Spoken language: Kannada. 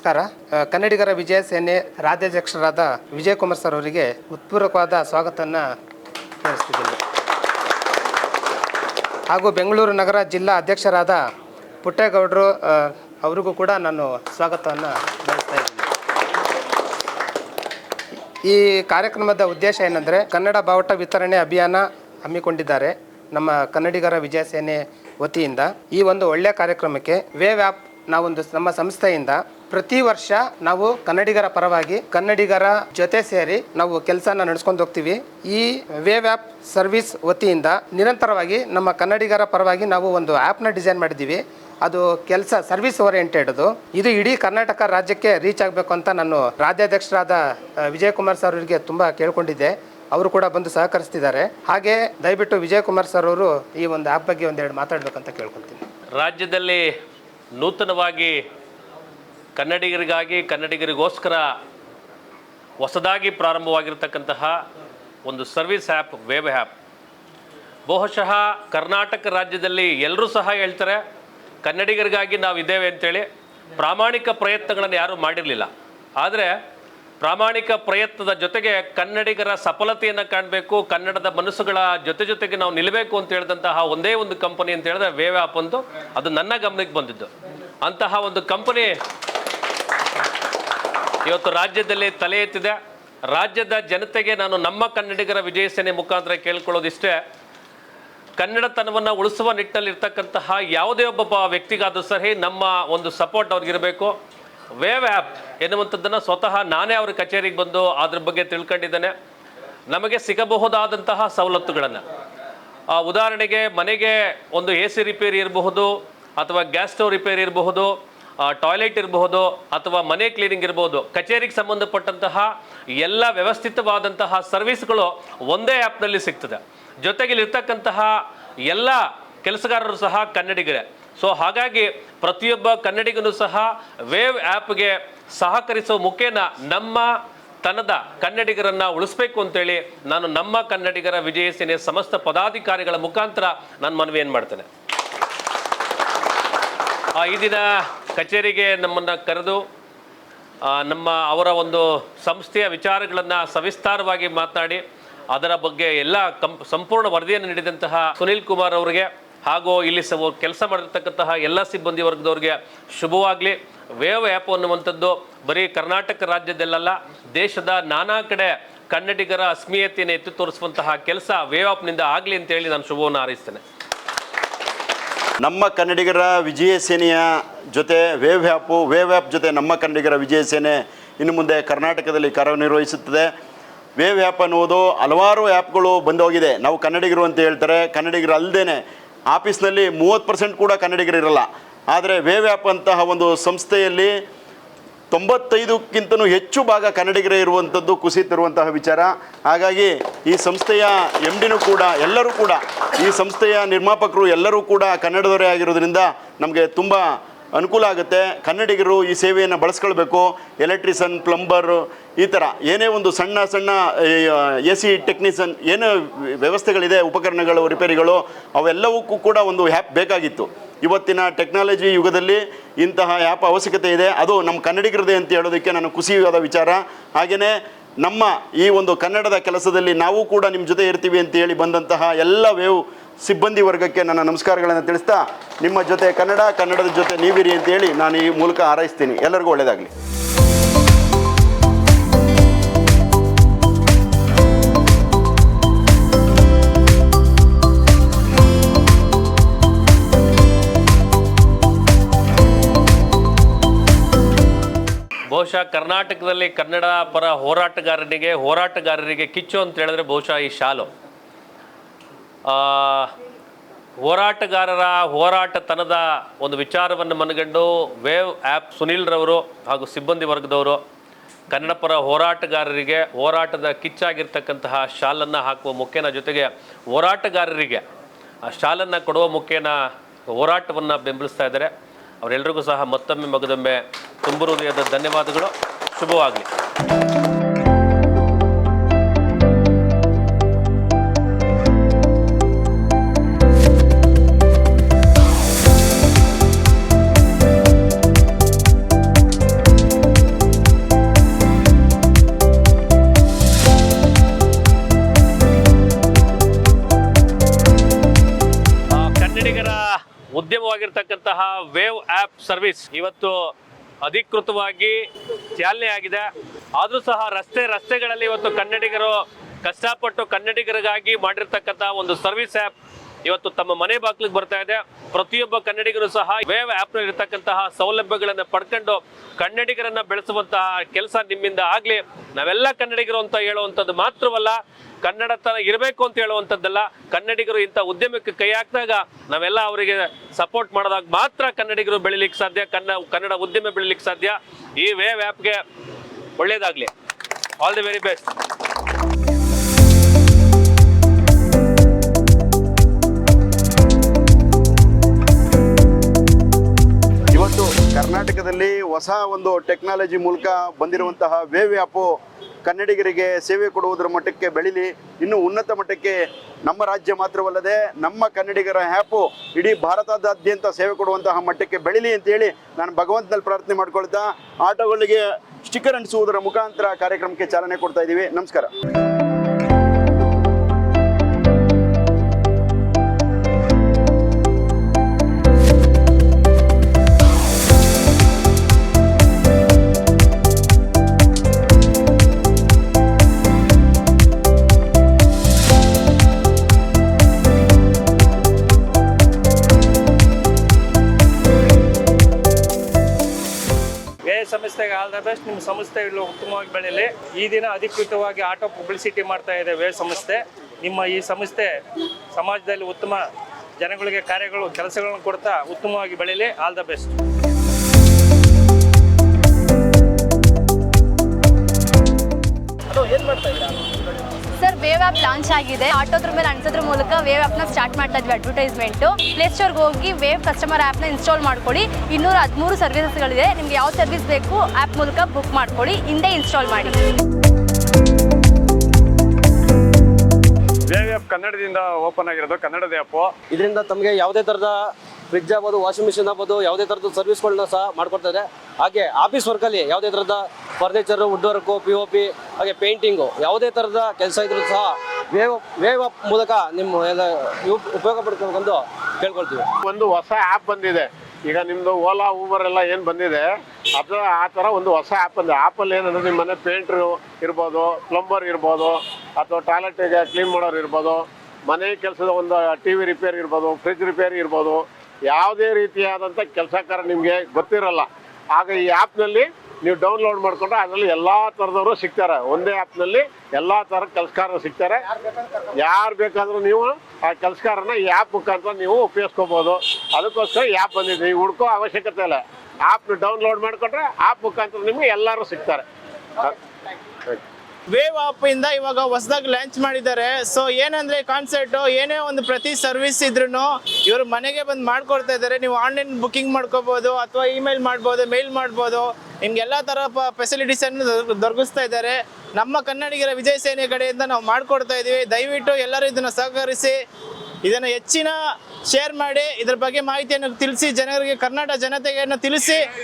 ನಮಸ್ಕಾರ. ಕನ್ನಡಿಗರ ವಿಜಯ ಸೇನೆ ರಾಜ್ಯಾಧ್ಯಕ್ಷರಾದ ವಿಜಯಕುಮಾರ್ ಸರ್ ಅವರಿಗೆ ಉತ್ಪೂರ್ವಕವಾದ ಸ್ವಾಗತವನ್ನು ತಿಳಿಸ್ತಿದ್ದೀನಿ. ಹಾಗೂ ಬೆಂಗಳೂರು ನಗರ ಜಿಲ್ಲಾ ಅಧ್ಯಕ್ಷರಾದ ಪುಟ್ಟೇಗೌಡರು ಅವರಿಗೂ ಕೂಡ ನಾನು ಸ್ವಾಗತವನ್ನು ಬಯಸ್ತಾ ಇದ್ದೀನಿ. ಈ ಕಾರ್ಯಕ್ರಮದ ಉದ್ದೇಶ ಏನಂದರೆ ಕನ್ನಡ ಬಾವುಟ ವಿತರಣೆ ಅಭಿಯಾನ ಹಮ್ಮಿಕೊಂಡಿದ್ದಾರೆ ನಮ್ಮ ಕನ್ನಡಿಗರ ವಿಜಯ ಸೇನೆ ವತಿಯಿಂದ. ಈ ಒಂದು ಒಳ್ಳೆಯ ಕಾರ್ಯಕ್ರಮಕ್ಕೆ ವೇವ್ ಆ್ಯಪ್ ನಾವೊಂದು ನಮ್ಮ ಸಂಸ್ಥೆಯಿಂದ ಪ್ರತಿ ವರ್ಷ ನಾವು ಕನ್ನಡಿಗರ ಪರವಾಗಿ ಕನ್ನಡಿಗರ ಜೊತೆ ಸೇರಿ ನಾವು ಕೆಲಸನ ನಡೆಸ್ಕೊಂಡು ಹೋಗ್ತೀವಿ. ಈ ವೇವ್ ಆ್ಯಪ್ ಸರ್ವಿಸ್ ವತಿಯಿಂದ ನಿರಂತರವಾಗಿ ನಮ್ಮ ಕನ್ನಡಿಗರ ಪರವಾಗಿ ನಾವು ಒಂದು ಆ್ಯಪ್ನ ಡಿಸೈನ್ ಮಾಡಿದ್ದೀವಿ. ಅದು ಕೆಲಸ ಸರ್ವಿಸ್ ಓರಿಯೆಂಟೆಡ್ ಅದು ಇದು ಇಡೀ ಕರ್ನಾಟಕ ರಾಜ್ಯಕ್ಕೆ ರೀಚ್ ಆಗಬೇಕು ಅಂತ ನಾನು ರಾಜ್ಯಾಧ್ಯಕ್ಷರಾದ ವಿಜಯಕುಮಾರ್ ವಿಜಯ್ ಕುಮಾರ್ ಸರ್ ಅವರಿಗೆ ತುಂಬ ಕೇಳ್ಕೊಂಡಿದ್ದೆ. ಅವರು ಕೂಡ ಬಂದು ಸಹಕರಿಸ್ತಿದ್ದಾರೆ. ಹಾಗೆ ದಯವಿಟ್ಟು ವಿಜಯ್ ಕುಮಾರ್ ಸರ್ ಅವರು ಈ ಒಂದು ಆ್ಯಪ್ ಬಗ್ಗೆ ಒಂದೆರಡು ಮಾತಾಡಬೇಕಂತ ಕೇಳ್ಕೊತೀನಿ ರಾಜ್ಯದಲ್ಲಿ ನೂತನವಾಗಿ ಕನ್ನಡಿಗರಿಗಾಗಿ, ಕನ್ನಡಿಗರಿಗೋಸ್ಕರ ಹೊಸದಾಗಿ ಪ್ರಾರಂಭವಾಗಿರ್ತಕ್ಕಂತಹ ಒಂದು ಸರ್ವಿಸ್ ಆ್ಯಪ್ ವೇವ್ ಆ್ಯಪ್. ಬಹುಶಃ ಕರ್ನಾಟಕ ರಾಜ್ಯದಲ್ಲಿ ಎಲ್ಲರೂ ಸಹ ಹೇಳ್ತಾರೆ, ಕನ್ನಡಿಗರಿಗಾಗಿ ನಾವು ಇದ್ದೇವೆ ಅಂತೇಳಿ. ಪ್ರಾಮಾಣಿಕ ಪ್ರಯತ್ನಗಳನ್ನು ಯಾರೂ ಮಾಡಿರಲಿಲ್ಲ. ಆದರೆ ಪ್ರಾಮಾಣಿಕ ಪ್ರಯತ್ನದ ಜೊತೆಗೆ ಕನ್ನಡಿಗರ ಸಫಲತೆಯನ್ನು ಕಾಣಬೇಕು, ಕನ್ನಡದ ಮನಸ್ಸುಗಳ ಜೊತೆ ಜೊತೆಗೆ ನಾವು ನಿಲ್ಲಬೇಕು ಅಂತ ಹೇಳಿದಂತಹ ಒಂದೇ ಒಂದು ಕಂಪನಿ ಅಂತ ಹೇಳಿದ್ರೆ ವೇವ್ ಆ್ಯಪ್ ಒಂದು. ಅದು ನನ್ನ ಗಮನಕ್ಕೆ ಬಂದಿದ್ದು. ಅಂತಹ ಒಂದು ಕಂಪನಿ ಇವತ್ತು ರಾಜ್ಯದಲ್ಲಿ ತಲೆ ಎತ್ತಿದೆ. ರಾಜ್ಯದ ಜನತೆಗೆ ನಾನು ನಮ್ಮ ಕನ್ನಡಿಗರ ವಿಜಯ ಸೇನೆ ಮುಖಾಂತರ ಕೇಳ್ಕೊಳ್ಳೋದಿಷ್ಟೇ. ಕನ್ನಡತನವನ್ನು ಉಳಿಸುವ ನಿಟ್ಟಿನಲ್ಲಿ ಇರ್ತಕ್ಕಂತಹ ಯಾವುದೇ ಒಬ್ಬ ವ್ಯಕ್ತಿಗಾದರೂ ಸರಿ ನಮ್ಮ ಒಂದು ಸಪೋರ್ಟ್ ಅವ್ರಿಗಿರಬೇಕು. ವೇವ್ ಆ್ಯಪ್ ಎನ್ನುವಂಥದ್ದನ್ನು ಸ್ವತಃ ನಾನೇ ಅವ್ರ ಕಚೇರಿಗೆ ಬಂದು ಅದ್ರ ಬಗ್ಗೆ ತಿಳ್ಕೊಂಡಿದ್ದೇನೆ. ನಮಗೆ ಸಿಗಬಹುದಾದಂತಹ ಸವಲತ್ತುಗಳನ್ನು. ಉದಾಹರಣೆಗೆ ಮನೆಗೆ ಒಂದು ಎ ಸಿ ರಿಪೇರಿ ಇರಬಹುದು ಅಥವಾ ಗ್ಯಾಸ್ ಸ್ಟವ್ ರಿಪೇರಿ ಇರಬಹುದು. ಟಾಯ್ಲೆಟ್ ಇರಬಹುದು ಅಥವಾ ಮನೆ ಕ್ಲೀನಿಂಗ್ ಇರಬಹುದು, ಕಚೇರಿಗೆ ಸಂಬಂಧಪಟ್ಟಂತಹ ಎಲ್ಲ ವ್ಯವಸ್ಥಿತವಾದಂತಹ ಸರ್ವಿಸ್ಗಳು ಒಂದೇ ಆ್ಯಪ್ನಲ್ಲಿ ಸಿಗ್ತದೆ. ಜೊತೆಗೆ ಇಲ್ಲಿರ್ತಕ್ಕಂತಹ ಎಲ್ಲ ಕೆಲಸಗಾರರು ಸಹ ಕನ್ನಡಿಗರೇ. ಸೊ, ಹಾಗಾಗಿ ಪ್ರತಿಯೊಬ್ಬ ಕನ್ನಡಿಗನು ಸಹ ವೇವ್ ಆ್ಯಪ್ಗೆ ಸಹಕರಿಸುವ ಮುಖೇನ ನಮ್ಮ ತನದ ಕನ್ನಡಿಗರನ್ನ ಉಳಿಸ್ಬೇಕು ಅಂತೇಳಿ ನಾನು ನಮ್ಮ ಕನ್ನಡಿಗರ ವಿಜಯ ಸೇನೆ ಸಮಸ್ತ ಪದಾಧಿಕಾರಿಗಳ ಮುಖಾಂತರ ನಾನು ಮನವಿಯನ್ನು ಮಾಡ್ತೇನೆ. ಈ ದಿನ ಕಚೇರಿಗೆ ನಮ್ಮನ್ನು ಕರೆದು ನಮ್ಮ ಅವರ ಒಂದು ಸಂಸ್ಥೆಯ ವಿಚಾರಗಳನ್ನು ಸವಿಸ್ತಾರವಾಗಿ ಮಾತನಾಡಿ, ಅದರ ಬಗ್ಗೆ ಎಲ್ಲ ಕಂ ಸಂಪೂರ್ಣ ವರದಿಯನ್ನು ನೀಡಿದಂತಹ ಸುನಿಲ್ ಕುಮಾರ್ ಅವರಿಗೆ, ಹಾಗೂ ಇಲ್ಲಿ ಸ ಕೆಲಸ ಮಾಡಿರ್ತಕ್ಕಂತಹ ಎಲ್ಲ ಸಿಬ್ಬಂದಿ ವರ್ಗದವ್ರಿಗೆ ಶುಭವಾಗಲಿ. ವೇವ್ ಆ್ಯಪ್ ಅನ್ನುವಂಥದ್ದು ಬರೀ ಕರ್ನಾಟಕ ರಾಜ್ಯದಲ್ಲಲ್ಲ, ದೇಶದ ನಾನಾ ಕಡೆ ಕನ್ನಡಿಗರ ಅಸ್ಮೀಯತೆಯನ್ನು ಎತ್ತಿ ತೋರಿಸುವಂತಹ ಕೆಲಸ ವೇವ್ ಆ್ಯಪ್ನಿಂದ ಆಗಲಿ ಅಂತೇಳಿ ನಾನು ಶುಭವನ್ನು ಹಾರೈಸ್ತೇನೆ. ನಮ್ಮ ಕನ್ನಡಿಗರ ವಿಜಯ ಸೇನೆಯ ಜೊತೆ ವೇವ್ ಆ್ಯಪು ವೇವ್ ಆ್ಯಪ್ ಜೊತೆ ನಮ್ಮ ಕನ್ನಡಿಗರ ವಿಜಯ ಸೇನೆ ಇನ್ನು ಮುಂದೆ ಕರ್ನಾಟಕದಲ್ಲಿ ಕಾರ್ಯನಿರ್ವಹಿಸುತ್ತದೆ. ವೇವ್ ಆ್ಯಪ್ ಅನ್ನುವುದು ಹಲವಾರು ಆ್ಯಪ್ಗಳು ಬಂದೋಗಿದೆ. ನಾವು ಕನ್ನಡಿಗರು ಅಂತ ಹೇಳ್ತಾರೆ. ಕನ್ನಡಿಗರು ಅಲ್ಲದೇ ಆಫೀಸ್ನಲ್ಲಿ ಮೂವತ್ತು ಪರ್ಸೆಂಟ್ ಕೂಡ ಕನ್ನಡಿಗರಿರಲ್ಲ. ಆದರೆ ವೇವ್ ಆ್ಯಪ್ ಅಂತಹ ಒಂದು ಸಂಸ್ಥೆಯಲ್ಲಿ ತೊಂಬತ್ತೈದಕ್ಕಿಂತಲೂ ಹೆಚ್ಚು ಭಾಗ ಕನ್ನಡಿಗರೇ ಇರುವಂಥದ್ದು ಕುಸಿತಿರುವಂತಹ ವಿಚಾರ. ಹಾಗಾಗಿ ಈ ಸಂಸ್ಥೆಯ ಎಂ ಡಿನೂ ಕೂಡ, ಎಲ್ಲರೂ ಕೂಡ, ಈ ಸಂಸ್ಥೆಯ ನಿರ್ಮಾಪಕರು ಎಲ್ಲರೂ ಕೂಡ ಕನ್ನಡದವರೇ ಆಗಿರೋದ್ರಿಂದ ನಮಗೆ ತುಂಬ ಅನುಕೂಲ ಆಗುತ್ತೆ. ಕನ್ನಡಿಗರು ಈ ಸೇವೆಯನ್ನು ಬಳಸ್ಕೊಳ್ಬೇಕು. ಎಲೆಕ್ಟ್ರಿಷನ್ ಪ್ಲಂಬರು ಈ ಥರ ಏನೇ ಒಂದು ಸಣ್ಣ ಸಣ್ಣ ಎ ಸಿ ಟೆಕ್ನಿಷಿಯನ್ ಏನು ವ್ಯವಸ್ಥೆಗಳಿದೆ, ಉಪಕರಣಗಳು, ರಿಪೇರಿಗಳು, ಅವೆಲ್ಲವಕ್ಕೂ ಕೂಡ ಒಂದು ಹ್ಯಾಪ್ ಬೇಕಾಗಿತ್ತು. ಇವತ್ತಿನ ಟೆಕ್ನಾಲಜಿ ಯುಗದಲ್ಲಿ ಇಂತಹ ಆ್ಯಪ್ ಅವಶ್ಯಕತೆ ಇದೆ. ಅದು ನಮ್ಮ ಕನ್ನಡಿಗರದೇ ಅಂತ ಹೇಳೋದಕ್ಕೆ ನಾನು ಖುಷಿಯಾದ ವಿಚಾರ. ಹಾಗೆಯೇ ನಮ್ಮ ಈ ಒಂದು ಕನ್ನಡದ ಕೆಲಸದಲ್ಲಿ ನಾವು ಕೂಡ ನಿಮ್ಮ ಜೊತೆ ಇರ್ತೀವಿ ಅಂತ ಹೇಳಿ ಬಂದಂತಹ ಎಲ್ಲ ವೇವ್ ಸಿಬ್ಬಂದಿ ವರ್ಗಕ್ಕೆ ನನ್ನ ನಮಸ್ಕಾರಗಳನ್ನು ತಿಳಿಸ್ತಾ, ನಿಮ್ಮ ಜೊತೆ ಕನ್ನಡ, ಕನ್ನಡದ ಜೊತೆ ನೀವಿರಿ ಅಂತೇಳಿ ನಾನು ಈ ಮೂಲಕ ಹಾರೈಸ್ತೀನಿ. ಎಲ್ಲರಿಗೂ ಒಳ್ಳೆಯದಾಗಲಿ ಬಹುಶಃ ಕರ್ನಾಟಕದಲ್ಲಿ ಕನ್ನಡ ಪರ ಹೋರಾಟಗಾರನಿಗೆ ಹೋರಾಟಗಾರರಿಗೆ ಕಿಚ್ಚು ಅಂತ ಹೇಳಿದ್ರೆ ಬಹುಶಃ ಈ ಶಾಲು. ಹೋರಾಟಗಾರರ ಹೋರಾಟತನದ ಒಂದು ವಿಚಾರವನ್ನು ಮನಗಂಡು ವೇವ್ ಆ್ಯಪ್ ಸುನೀಲ್ರವರು ಹಾಗೂ ಸಿಬ್ಬಂದಿ ವರ್ಗದವರು ಕನ್ನಡ ಪರ ಹೋರಾಟಗಾರರಿಗೆ, ಹೋರಾಟದ ಕಿಚ್ಚಾಗಿರ್ತಕ್ಕಂತಹ ಶಾಲನ್ನು ಹಾಕುವ ಮುಖೇನ ಜೊತೆಗೆ ಹೋರಾಟಗಾರರಿಗೆ, ಆ ಶಾಲನ್ನು ಕೊಡುವ ಮುಖೇನ ಹೋರಾಟವನ್ನು ಬೆಂಬಲಿಸ್ತಾ ಇದ್ದಾರೆ. ಅವರೆಲ್ಲರಿಗೂ ಸಹ ಮತ್ತೊಮ್ಮೆ ಮಗದೊಮ್ಮೆ ತುಂಬ ಹೃದಯದ ಧನ್ಯವಾದಗಳು. ಶುಭವಾಗಲಿ. ಉದ್ಯಮವಾಗಿರ್ತಕ್ಕಂತಹ ವೇವ್ ಆ್ಯಪ್ ಸರ್ವಿಸ್. ಇವತ್ತು ಅಧಿಕೃತವಾಗಿ ಚಾಲನೆ ಆಗಿದೆ ಆದರೂ ಸಹ ರಸ್ತೆ, ರಸ್ತೆಗಳಲ್ಲಿ ಇವತ್ತು ಕನ್ನಡಿಗರು ಕಷ್ಟಪಟ್ಟು ಕನ್ನಡಿಗರಿಗಾಗಿ ಮಾಡಿರ್ತಕ್ಕಂಥ ಒಂದು ಸರ್ವಿಸ್ ಆ್ಯಪ್ ಇವತ್ತು ತಮ್ಮ ಮನೆ ಬಾಗಿಲಿಗೆ ಬರ್ತಾ ಇದೆ. ಪ್ರತಿಯೊಬ್ಬ ಕನ್ನಡಿಗರು ಸಹ ವೇವ್ ಆ್ಯಪ್ನಲ್ಲಿ ಇರತಕ್ಕಂತಹ ಸೌಲಭ್ಯಗಳನ್ನು ಪಡ್ಕೊಂಡು ಕನ್ನಡಿಗರನ್ನ ಬೆಳೆಸುವಂತಹ ಕೆಲಸ ನಿಮ್ಮಿಂದ ಆಗಲಿ. ನಾವೆಲ್ಲ ಕನ್ನಡಿಗರು ಅಂತ ಹೇಳುವಂಥದ್ದು ಮಾತ್ರವಲ್ಲ ಕನ್ನಡತನ ಇರಬೇಕು ಅಂತ ಹೇಳುವಂಥದ್ದಲ್ಲ. ಕನ್ನಡಿಗರು ಇಂಥ ಉದ್ಯಮಕ್ಕೆ ಕೈ ಹಾಕಿದಾಗ ನಾವೆಲ್ಲ ಅವರಿಗೆ ಸಪೋರ್ಟ್ ಮಾಡಿದಾಗ ಮಾತ್ರ ಕನ್ನಡಿಗರು ಬೆಳಿಲಿಕ್ಕೆ ಸಾಧ್ಯ, ಕನ್ನ ಕನ್ನಡ ಉದ್ಯಮ ಬೆಳಿಲಿಕ್ಕೆ ಸಾಧ್ಯ. ಈ ವೇವ್ ಆ್ಯಪ್ಗೆ ಒಳ್ಳೇದಾಗಲಿ. ಆಲ್ ದಿ ವೆರಿ ಬೆಸ್ಟ್ ಕರ್ನಾಟಕದಲ್ಲಿ ಹೊಸ ಒಂದು ಟೆಕ್ನಾಲಜಿ ಮೂಲಕ ಬಂದಿರುವಂತಹ ವೇವ್ ಆ್ಯಪು ಕನ್ನಡಿಗರಿಗೆ ಸೇವೆ ಕೊಡುವುದರ ಮಟ್ಟಕ್ಕೆ ಬೆಳೀಲಿ. ಇನ್ನು ಉನ್ನತ ಮಟ್ಟಕ್ಕೆ ನಮ್ಮ ರಾಜ್ಯ ಮಾತ್ರವಲ್ಲದೆ ನಮ್ಮ ಕನ್ನಡಿಗರ ಆ್ಯಪು ಇಡೀ ಭಾರತದಾದ್ಯಂತ ಸೇವೆ ಕೊಡುವಂತಹ ಮಟ್ಟಕ್ಕೆ ಬೆಳೀಲಿ ಅಂತೇಳಿ ನಾನು ಭಗವಂತನಲ್ಲಿ ಪ್ರಾರ್ಥನೆ ಮಾಡ್ಕೊಳ್ತಾ ಆಟೋಗಳಿಗೆ ಸ್ಟಿಕ್ಕರ್ ಅಂಟಿಸುವುದರ ಮುಖಾಂತರ ಕಾರ್ಯಕ್ರಮಕ್ಕೆ ಚಾಲನೆ ಕೊಡ್ತಾ ಇದ್ದೀವಿ. ನಮಸ್ಕಾರ. ಸಂಸ್ಥೆಗೆ ಆಲ್ ದ ಬೆಸ್ಟ್ ನಿಮ್ಮ ಸಂಸ್ಥೆ ಇಲ್ಲಿ ಉತ್ತಮವಾಗಿ ಬೆಳೆಯಲಿ. ಈ ದಿನ ಅಧಿಕೃತವಾಗಿ ಆಟೋ ಪಬ್ಲಿಸಿಟಿ ಮಾಡ್ತಾ ಇದೆ ವೇ ಸಂಸ್ಥೆ. ನಿಮ್ಮ ಈ ಸಂಸ್ಥೆ ಸಮಾಜದಲ್ಲಿ ಉತ್ತಮ ಜನಗಳಿಗೆ ಕಾರ್ಯಗಳು, ಕೆಲಸಗಳನ್ನು ಕೊಡ್ತಾ ಉತ್ತಮವಾಗಿ ಬೆಳೀಲಿ all the best sir wave app launch ಆಗಿದೆ. ಆಟೋದ್ರ ಮೇಲೆ ಅನ್ಸೋದ್ರ ಮೂಲಕ ವೇವ್ ಆ್ಯಪ್ನ ಸ್ಟಾರ್ಟ್ ಮಾಡ್ತಾ ಇದ್ವಿ ಅಡ್ವರ್ಟೈಸ್ಮೆಂಟು ಪ್ಲೇಸ್ಟೋರ್ಗೆ ಹೋಗಿ ವೇವ್ ಕಸ್ಟಮರ್ ಆ್ಯಪ್ನ ಇನ್ಸ್ಟಾಲ್ ಮಾಡ್ಕೊಳ್ಳಿ. ಇನ್ನೂರ ಹದಿಮೂರು ಸರ್ವಿಸಸ್ಗಳಿದೆ ನಿಮ್ಗೆ ಯಾವ ಸರ್ವಿಸ್ ಬೇಕು ಆ್ಯಪ್ ಮೂಲಕ ಬುಕ್ ಮಾಡ್ಕೊಳ್ಳಿ. ಹಿಂದೆ ಇನ್ಸ್ಟಾಲ್ ಮಾಡಿ. ವೇವ್ ಆ್ಯಪ್ ಕನ್ನಡದಿಂದ ಓಪನ್ ಆಗಿರೋದು ಕನ್ನಡದ ಆ್ಯಪು ಇದರಿಂದ ತಮಗೆ ಯಾವುದೇ ಥರದ ಫ್ರಿಜ್ ಆಗ್ಬೋದು ವಾಷಿಂಗ್ ಮಿಷಿನ್ ಆಗ್ಬೋದು ಯಾವುದೇ ಥರದ ಸರ್ವಿಸ್ಗಳನ್ನ ಸಹ ಮಾಡ್ಕೊಡ್ತಾರೆ ಹಾಗೆ ಆಫೀಸ್ ವರ್ಕಲ್ಲಿ ಯಾವುದೇ ಥರದ furniture wood work P O P ಹಾಗೆ ಪೇಂಟಿಂಗು, ಯಾವುದೇ ಥರದ ಕೆಲಸ ಇದ್ರೂ ಸಹ ವೇವ್ ವೇವ್ ಅಪ್ ಮೂಲಕ ನಿಮ್ಮ ಎಲ್ಲ ಉಪ್- ಉಪಯೋಗ ಪಡ್ಕೊಬೇಕಂದು ಕೇಳ್ಕೊಳ್ತೀವಿ. ಒಂದು ಹೊಸ ಆ್ಯಪ್ ಬಂದಿದೆ. ಈಗ ನಿಮ್ಮದು ಓಲಾ ಊಬರ್ ಎಲ್ಲ ಏನು ಬಂದಿದೆ, ಅದು ಆ ಥರ ಒಂದು ಹೊಸ ಆ್ಯಪ್ ಬಂದಿದೆ. ಆ್ಯಪಲ್ಲಿ ಏನಂದ್ರೆ ನಿಮ್ಮ ಮನೆ ಪೇಂಟ್ರು ಇರ್ಬೋದು ಪ್ಲಂಬರ್ ಇರ್ಬೋದು, ಅಥವಾ ಟಾಯ್ಲೆಟಿಗೆ ಕ್ಲೀನ್ ಮಾಡೋರು ಇರ್ಬೋದು, ಮನೆ ಕೆಲಸದ ಒಂದು ಟಿ ವಿ ರಿಪೇರಿ ಇರ್ಬೋದು ಫ್ರಿಜ್ ರಿಪೇರಿ ಇರ್ಬೋದು, ಯಾವುದೇ ರೀತಿಯಾದಂಥ ಕೆಲಸಕಾರ ನಿಮಗೆ ಗೊತ್ತಿರಲ್ಲ. ಆಗ ಈ ಆ್ಯಪ್ನಲ್ಲಿ ನೀವು ಡೌನ್ಲೋಡ್ ಮಾಡ್ಕೊಂಡ್ರೆ ಅದರಲ್ಲಿ ಎಲ್ಲ ಥರದವರು ಸಿಗ್ತಾರೆ. ಒಂದೇ ಆ್ಯಪ್ನಲ್ಲಿ ಎಲ್ಲ ಥರ ಕೆಲಸಗಾರರು ಸಿಗ್ತಾರೆ. ಯಾರು ಬೇಕಾದರೂ ನೀವು ಆ ಕೆಲಸಗಾರನ ಈ ಆ್ಯಪ್ ಮುಖಾಂತರ ನೀವು ಉಪಯೋಗಿಸ್ಕೋಬೋದು. ಅದಕ್ಕೋಸ್ಕರ ಈ ಆ್ಯಪ್ ಬಂದಿದೆ. ಈಗ ಹುಡ್ಕೋ ಅವಶ್ಯಕತೆ ಇಲ್ಲ. ಆ್ಯಪ್ನ ಡೌನ್ಲೋಡ್ ಮಾಡಿಕೊಂಡ್ರೆ ಆ್ಯಪ್ ಮುಖಾಂತರ ನಿಮಗೆ ಎಲ್ಲರೂ ಸಿಗ್ತಾರೆ. ವೇವ್ ಆಪ್ ಇಂದ ಇವಾಗ ಹೊಸದಾಗಿ ಲಾಂಚ್ ಮಾಡಿದ್ದಾರೆ. ಸೊ ಏನಂದ್ರೆ ಕಾನ್ಸೆಪ್ಟ್ ಏನೇ ಒಂದು ಪ್ರತಿ ಸರ್ವಿಸ್ ಇದ್ರು ಇವರು ಮನೆಗೆ ಬಂದು ಮಾಡ್ಕೊಡ್ತಾ ಇದ್ದಾರೆ. ನೀವು ಆನ್ಲೈನ್ ಬುಕಿಂಗ್ ಮಾಡ್ಕೋಬಹುದು ಅಥವಾ ಇಮೇಲ್ ಮಾಡ್ಬೋದು ಮೇಲ್ ಮಾಡ್ಬೋದು. ನಿಮ್ಗೆ ಎಲ್ಲಾ ತರ ಫೆಸಿಲಿಟೀಸ್ ಅನ್ನು ದೊರ- ದೊರಕಿಸ್ತಾ ಇದ್ದಾರೆ. ನಮ್ಮ ಕನ್ನಡಿಗರ ವಿಜಯ ಸೇನೆ ಕಡೆಯಿಂದ ನಾವು ಮಾಡ್ಕೊಡ್ತಾ ಇದೀವಿ. ದಯವಿಟ್ಟು ಎಲ್ಲರೂ ಇದನ್ನು ಸಹಕರಿಸಿ, ಇದನ್ನು ಹೆಚ್ಚಿನ ಶೇರ್ ಮಾಡಿ, ಇದ್ರ ಬಗ್ಗೆ ಮಾಹಿತಿಯನ್ನು ತಿಳಿಸಿ, ಜನರಿಗೆ, ಕರ್ನಾಟಕ ಜನತೆಯನ್ನು ತಿಳಿಸಿ.